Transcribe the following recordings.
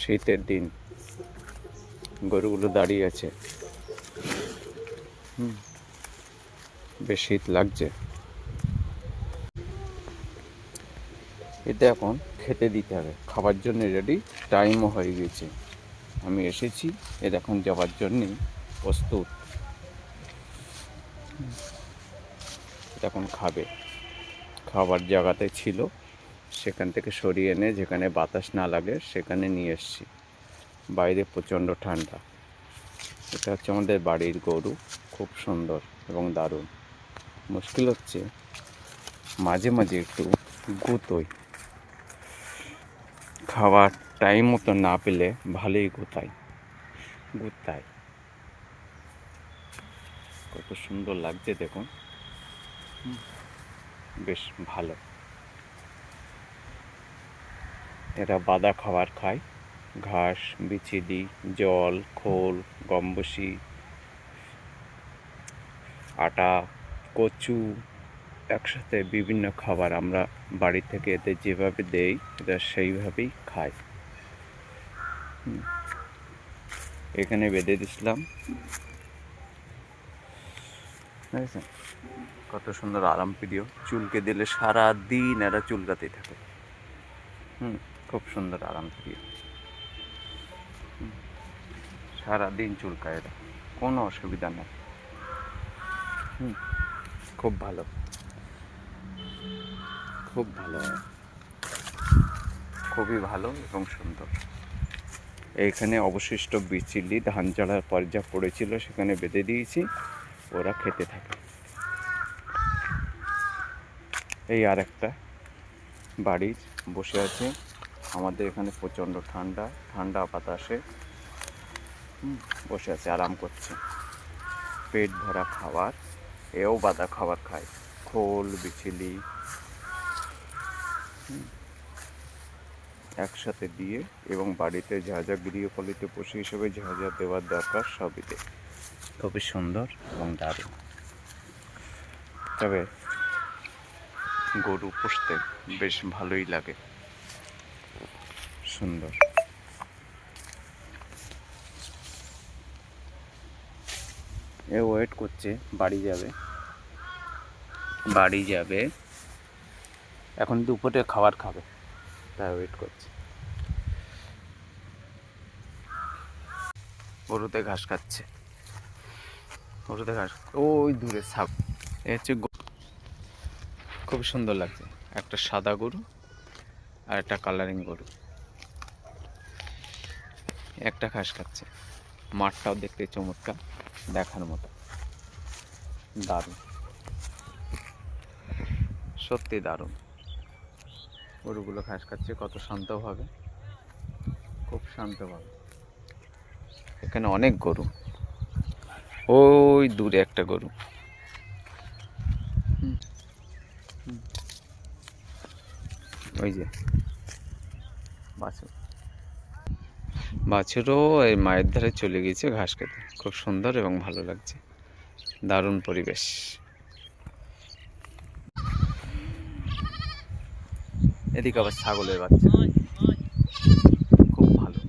শীতের দিন। গরুগুলো দাঁড়িয়ে আছে। বেশ শীত লাগছে। এতে এখন খেতে দিতে হবে। খাবার জন্য রেডি টাইমও হয়ে গেছে। আমি এসেছি এর এখন যাওয়ার জন্যে প্রস্তুত। এটা এখন খাবে। খাবার জায়গাতে ছিল। সেখান থেকে সরিয়ে এনে যেখানে বাতাস না লাগে সেখানে নিয়ে এসেছি। বাইরে প্রচণ্ড ঠান্ডা। এটা হচ্ছে আমাদের বাড়ির গরু। খুব সুন্দর এবং দারুণ। মুশকিল হচ্ছে মাঝে মাঝে একটু গুতোই। খাওয়ার টাইম মতো না পেলে ভালোই গুতাই। গুতাই। কত সুন্দর লাগছে দেখুন। বেশ ভালো। এরা বাদা খাবার খায়। ঘাস বিচিডি জল, খোল গম্বসি আটা, কচু, একসাথে বিভিন্ন খাবার আমরা বাড়ি থেকে এদের যেভাবে দেই, এরা সেইভাবেই খায়। এখানে বেঁধে দিছিলাম। কত সুন্দর আরাম প্রিয় চুলকে দিলে সারা দিন এরা চুলকাতেই থাকে। হুম। খুব সুন্দর আরাম প্রিয় সারাদিন চুলকায় এরা। কোনো অসুবিধা নেই। হুম, খুব ভালো। খুব ভালো। খুবই ভালো এবং সুন্দর। এখানে অবশিষ্ট বিচিলি ধান চাড়ার পর যা পড়েছিল সেখানে বেঁধে দিয়েছি। ওরা খেতে থাকে। এই আর একটা বাড়ির বসে আছে। আমাদের এখানে প্রচণ্ড ঠান্ডা ঠান্ডা বাতাসে বসে আছে আরাম করছে। পেট ভরা খাবার এও বাদা খাবার খায় খোল বিচিলি একসাথে দিয়ে এবং বাড়িতে যা যা গৃহপালিত পশু হিসেবে যা যা দেওয়ার দরকার সবই দেয় খুবই সুন্দর এবং দারুণ। তবে গরু পুষতে বেশ ভালোই লাগে। সুন্দর। এ ওয়েট করছে, বাড়ি যাবে। বাড়ি যাবে। এখন দুপুরে খাবার খাবে, তাই ওয়েট করছে। গরুতে ঘাস খাচ্ছে। গরুতে ঘাস ওই দূরে সাপ। এ হচ্ছে। খুব সুন্দর লাগছে। একটা সাদা গরু আর একটা কালারিং গরু। একটা ঘাস খাচ্ছে। মাঠটাও দেখতে চমৎকার, দেখার মতো। দারুণ। সত্যি দারুণ। গরুগুলো ঘাস খাচ্ছে, কত শান্তভাবে। খুব শান্তভাবে। এখানে অনেক গরু। ওই দূরে একটা গরু। ওই যে। বাছুর। বাছুরও এই মায়ের ধারে চলে গিয়েছে ঘাস খেতে খুব সুন্দর এবং ভালো লাগছে। দারুণ পরিবেশ। এদিকে আবার ছাগলের বাচ্চা। খুব ভালো।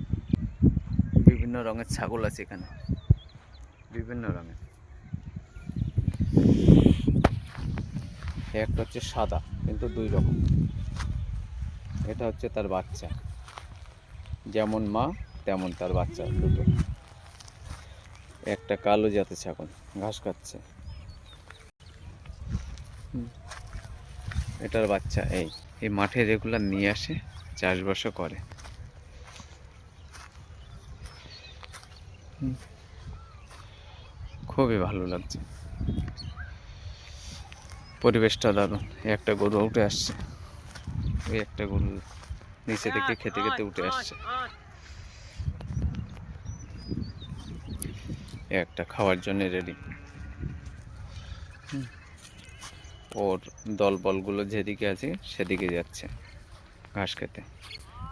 বিভিন্ন রঙের ছাগল আছে এখানে। বিভিন্ন রঙের। একটা হচ্ছে সাদা, কিন্তু দুই রকম। এটা হচ্ছে তার বাচ্চা। যেমন মা তেমন তার বাচ্চা দুটো। একটা কালো জাতের ছাগল ঘাস খাচ্ছে। এটার বাচ্চা এই এই মাঠে রেগুলার নিয়ে আসে চাষবাসও করে। খুবই ভালো লাগছে। পরিবেশটা দারুণ একটা গরু উঠে আসছে। ওই একটা গরু নিচে থেকে খেতে খেতে উঠে আসছে। একটা খাওয়ার জন্য রেডি ওর দল বলগুলো যেদিকে আছে সেদিকে যাচ্ছে। ঘাস খেতে।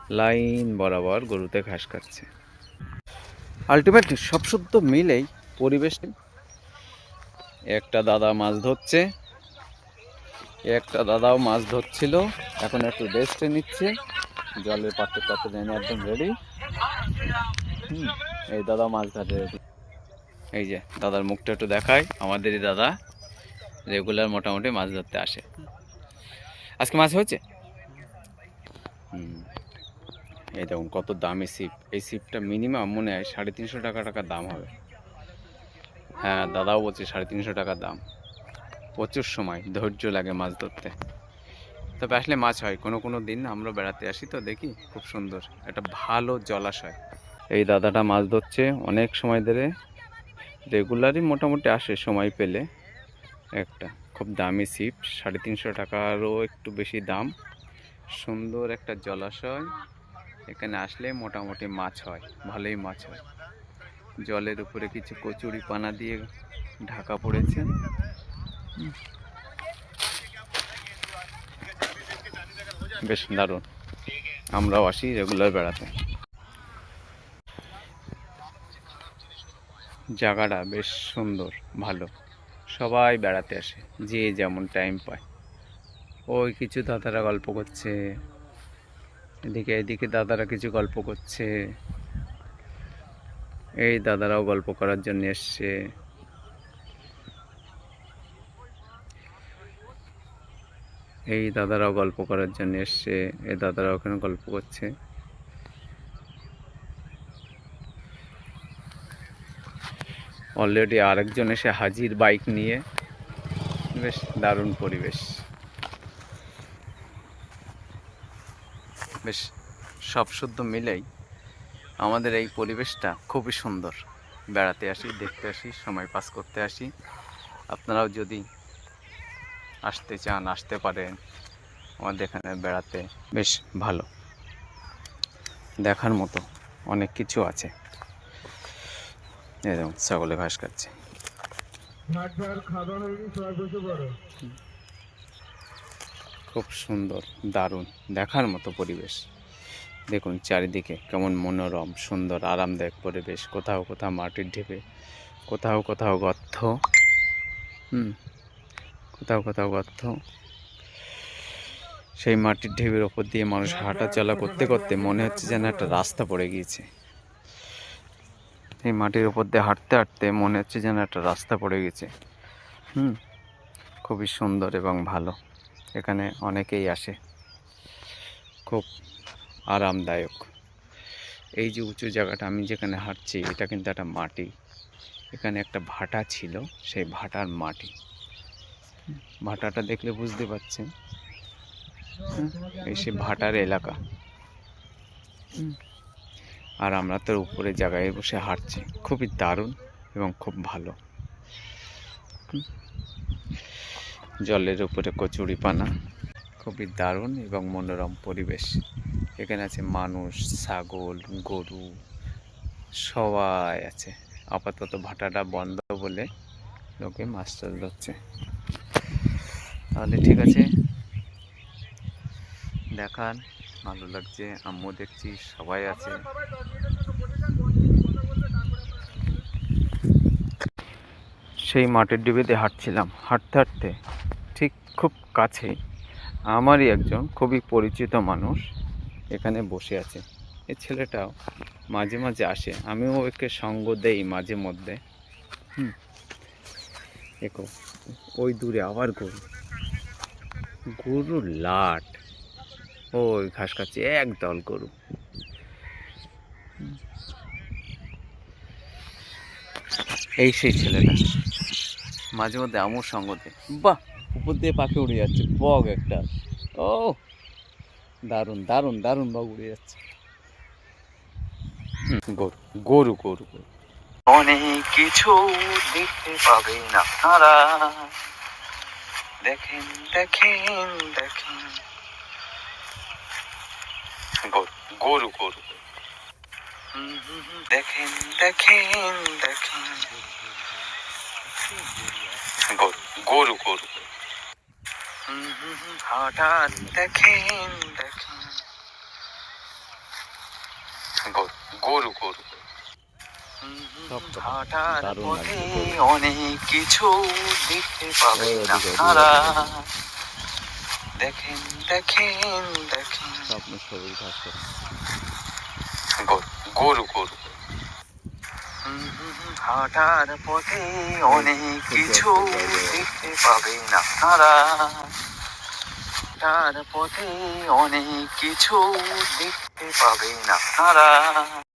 লাইন বরাবর গরুতে ঘাস খাচ্ছে। আলটিমেটলি সব শুদ্ধ মিলেই পরিবেশ একটা দাদা মাছ ধরছে। একটা দাদাও মাছ ধরছিল। এখন একটু রেস্টে নিচ্ছে। জলের পাত্র পাত্র এনে একদম রেডি হুম এই দাদা মাছ ধরে রেডি এই যে, দাদার মুখটা একটু দেখায় আমাদেরই দাদা রেগুলার মোটামুটি মাছ ধরতে আসে। আজকে মাছ হয়েছে? এই দেখুন, কত দামি সিপ এই সিপটা মিনিমাম মনে হয় সাড়ে তিনশো টাকা টাকা দাম হবে। হ্যাঁ দাদাও বলছে সাড়ে তিনশো টাকা দাম। প্রচুর সময় ধৈর্য লাগে মাছ ধরতে। তবে আসলে মাছ হয়, কোনো কোনো দিন আমরা বেড়াতে আসি তো দেখি, খুব সুন্দর। একটা ভালো জলাশয়। এই দাদাটা মাছ ধরছে অনেক সময় ধরে। রেগুলারই মোটামুটি আসে সময় পেলে। একটা খুব দামি সিপ, সাড়ে তিনশো টাকারও একটু বেশি দাম। সুন্দর একটা জলাশয়। এখানে আসলে মোটামুটি মাছ হয়, ভালোই মাছ হয়। জলের উপরে কিছু কচুরি পানা দিয়ে ঢাকা পড়েছে। বেশ দারুণ। আমরাও আসি রেগুলার বেড়াতে। জায়গাটা বেশ সুন্দর, ভালো। সবাই বেড়াতে আসে, যে যেমন টাইম পায়। ওই কিছু দাদারা গল্প করছে, এদিকে এদিকে দাদারা কিছু গল্প করছে। এই দাদারাও গল্প করার জন্য এসছে। এই দাদারাও গল্প করার জন্য এসছে, এই দাদারাও ওখানে গল্প করছে। অলরেডি আরেকজন এসে হাজির বাইক নিয়ে। বেশ দারুণ পরিবেশ। বেশ সব শুদ্ধ মিলেই আমাদের এই পরিবেশটা খুবই সুন্দর। বেড়াতে আসি, দেখতে আসি, সময় পাস করতে আসি। আপনারাও যদি আসতে চান, আসতে পারেন আমাদের এখানে বেড়াতে, বেশ ভালো। দেখার মতো অনেক কিছু আছে। দেখুন ছাগলে ঘাস খাচ্ছে। খুব সুন্দর দারুণ দেখার মতো পরিবেশ। দেখুন চারিদিকে কেমন মনোরম সুন্দর আরামদায়ক পরিবেশ। কোথাও কোথাও মাটির ঢেপে কোথাও কোথাও গর্থ হুম কোথাও কোথাও গর্থ সেই মাটির ঢেবের ওপর দিয়ে মানুষ হাঁটা চলা করতে করতে মনে হচ্ছে যেন একটা রাস্তা পড়ে গিয়েছে। এই মাটির ওপর দিয়ে হাঁটতে হাঁটতে মনে হচ্ছে যেন একটা রাস্তা পড়ে গেছে। হুম, খুবই সুন্দর এবং ভালো। এখানে অনেকেই আসে। খুব আরামদায়ক। এই যে উঁচু জায়গাটা, আমি যেখানে হাঁটছি, এটা কিন্তু একটা মাটি। এখানে একটা ভাটা ছিল, সেই ভাটার মাটি। ভাটাটা দেখলে বুঝতে পারছেন। এই সে ভাটার এলাকা। আর আমরা তোর উপরে জায়গায় বসে হাঁটছি। খুবই দারুণ এবং খুব ভালো। জলের উপরে কচুরি পানা, খুবই দারুণ এবং মনোরম পরিবেশ। এখানে আছে মানুষ, ছাগল, গরু, সবাই আছে। আপাতত ভাটাটা বন্ধ বলে লোকে মাছ টাছ ধরছে। তাহলে ঠিক আছে। দেখান, ভালো লাগছে আম্মু দেখছি, সবাই আছে। সেই মাটির ডিবিতে হাঁটছিলাম। হাঁটতে হাঁটতে ঠিক খুব কাছেই আমারই একজন খুবই পরিচিত মানুষ এখানে বসে আছে। এই ছেলেটাও মাঝে মাঝে আসে। আমিও ওকে সঙ্গ দেই মাঝে মধ্যে। দেখো ওই দূরে আবার গরু। গরু লাট। ওই ঘাস খাচ্ছে এক দল গরু। এই সেই ছেলেটা। মাঝে মধ্যে আমার সঙ্গ দেয়। বাহ উপর দিয়ে পাখি উড়ে যাচ্ছে বগ একটা। ও দারুণ দারুণ দারুণ বগ উড়ে যাচ্ছে। গরু গরু গরু গরু। অনেক কিছু দেখতে পাবেন আপনারা দেখেন দেখেন দেখেন। গরু গরু দেখেন দেখেন দেখেন। গরু গরু গরু। হঠাৎ দেখেন দেখেন গরু পথে অনেক কিছু দেখতে ওদিকে, দেখেন দেখেন দেখেন গরু গরু। হাঁটার পথে অনেক কিছু দেখতে পাবেন আপনারা। হাঁটার পথে অনেক কিছু দেখতে পাবেন আপনারা।